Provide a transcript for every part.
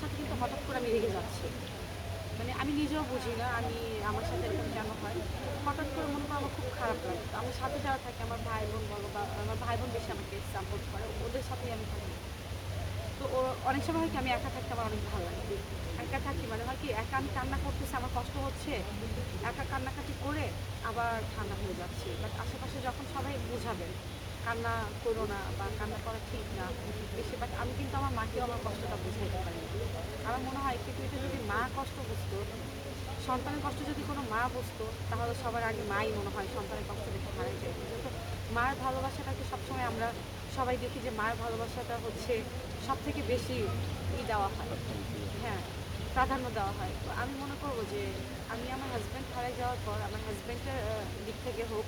সাথে কিন্তু হঠাৎ করে আমি রেগে যাচ্ছি। মানে আমি নিজেও বুঝি না, আমি, আমার সাথে এরকম কেন হয়? হঠাৎ করে মনে হয় আমার খুব খারাপ লাগে। আমার সাথে যারা থাকে, আমার ভাই বোন বলো বা আমার ভাই বোন বেশি আমাকে সাপোর্ট করে, ওদের সাথেই আমি থাকি। তো ও, অনেক সময় হয় কি, আমি একা থাকতে আমার অনেক ভালো লাগে। একা থাকি মানে হয় কি, একা আমি কান্না করতেছি, আমার কষ্ট হচ্ছে, একা কান্নাকাটি করে আবার ঠান্ডা হয়ে যাচ্ছে। বাট আশেপাশে কান্না করো না বা কান্না করা ঠিক না। বেশি বাট আমি কিন্তু আমার মাকেও আমার কষ্টটা বুঝাইতে পারি আমার মনে হয় এটা যদি মা কষ্ট বুঝতো, সন্তানের কষ্ট যদি কোনো মা বুঝতো, তাহলে সবার আগে মাই মনে হয় সন্তানের কষ্ট দেখে হারাই যায়। যেহেতু মার ভালোবাসাটাকে সবসময় আমরা সবাই দেখি যে মার ভালোবাসাটা হচ্ছে সব থেকে বেশি ই দেওয়া হয়। হ্যাঁ প্রাধান্য দেওয়া হয়। তো আমি মনে করব যে আমি আমার হাজব্যান্ড হারাই যাওয়ার পর, আমার হাজব্যান্ডের দিক থেকে হোক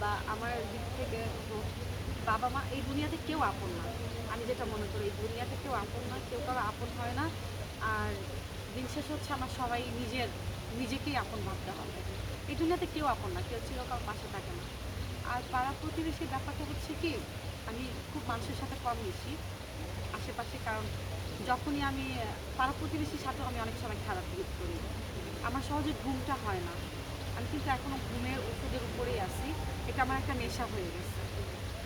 বা আমার দিক থেকে বাবা মা, এই দুনিয়াতে কেউ আপন না। আমি যেটা মনে করি, এই দুনিয়াতে কেউ আপন না কেউ কারও আপন হয় না। আর দিন শেষ হচ্ছে, আমার সবাই নিজের, নিজেকেই আপন ভাবতে হবে। এই দুনিয়াতে কেউ আপন না, কেউ ছিল চিরকাল পাশে থাকে না। আর পাড়া প্রতিবেশীর ব্যাপারটা হচ্ছে কি, আমি খুব মানুষের সাথে কম মিশি আশেপাশে, কারণ যখনই আমি, পাড়া প্রতিবেশীর সাথেও আমি অনেক সময় খারাপ করি। আমার সহজে ঘুমটা হয় না। কিন্তু এখনও ঘুমের ওষুধের উপরেই আছি। এটা আমার একটা নেশা হয়ে গেছে।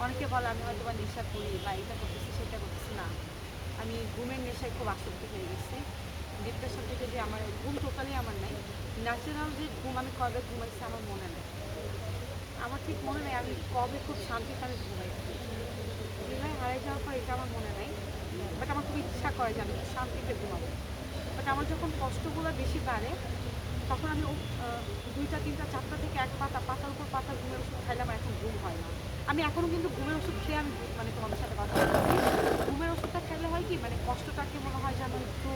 অনেকে বলে, আমি হয়তো বা নেশা করি বা এটা করতেছি, সেটা করতেছি। না। আমি ঘুমের নেশায় খুব আসক্তি হয়ে গেছি। ডিপ্রেশন থেকে যে আমার ঘুম টোটালি আমার নাই। ন্যাচারাল যে ঘুম আমি কবে ঘুমাইছি আমার মনে নেই। আমার ঠিক মনে নেই আমি কবে খুব শান্তিতে আমি ঘুমাইছি। বিবাহ হারিয়ে যাওয়ার পর এটা আমার মনে নাই। বাট আমার খুব ইচ্ছা করে যে আমি শান্তিতে ঘুমাবো। বাট আমার যখন কষ্টগুলো বেশি বাড়ে, তখন আমি দুইটা, তিনটা, চারটা থেকে এক পাতা, পাতার উপর পাতা ঘুমের ওষুধ খাইলে আমার এখন ঘুম হয় না। আমি এখনও কিন্তু ঘুমের ওষুধ খেয়ে আমি মানে তোমাদের সাথে কথা ঘুমের ওষুধটা খাইলে হয় কি মানে কষ্টটাকে মনে হয় যেন একটু?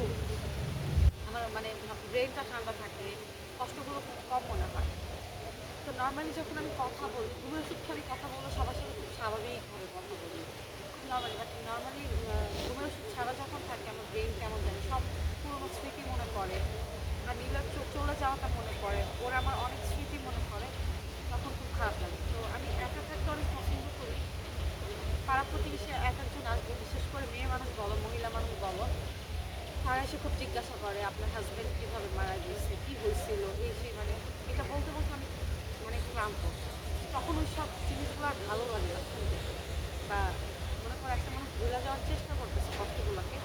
আমার মানে ব্রেনটা ঠান্ডা থাকে, কষ্টগুলো খুব কম মনে হয়। তো নর্মালি যখন আমি কথা বলি, ঘুমের ওষুধ খালি কথা বলব সবার সাথে খুব স্বাভাবিকভাবে কথা বলি। নর্মালি বাট নর্মালি ঘুমের ওষুধ ছাড়া যখন থাকে, আমার ব্রেন কেমন জানে সব পুরোনো স্মৃতি মনে পড়ে। পড়ে ওর আমার অনেক স্মৃতি মনে করে, তখন খুব খারাপ লাগে। তো আমি একা থাকতে অনেক পছন্দ করি। পাড়া প্রতিবেশী এক একজন আসবে বিশেষ করে মেয়ে মানুষ বলো, মহিলা মানুষ বলো, তারা এসে খুব জিজ্ঞাসা করে, আপনার হাজব্যান্ড কীভাবে মারা গিয়েছে কী হয়েছিল? এই সেই মানে এটা বলতে বলতে আমি মানে ক্লান্ত। তখন ওই সব জিনিসগুলো আর ভালো লাগে না শুনতে বা মনে করো একটা মানুষ ভুলে যাওয়ার চেষ্টা করতেছে কষ্টগুলোকে।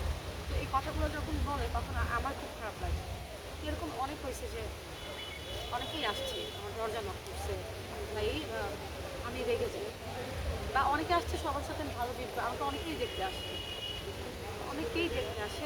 তো এই কথাগুলো যখন বলে, তখন অনেকেই আসছে, আমার দরজা নক করছে, ভাই আমি রেগে যাই। বা অনেকে আসছে সবার সাথে ভালো বিদ্যুৎ আমাকে অনেকেই দেখতে আসছে অনেকেই দেখতে আসে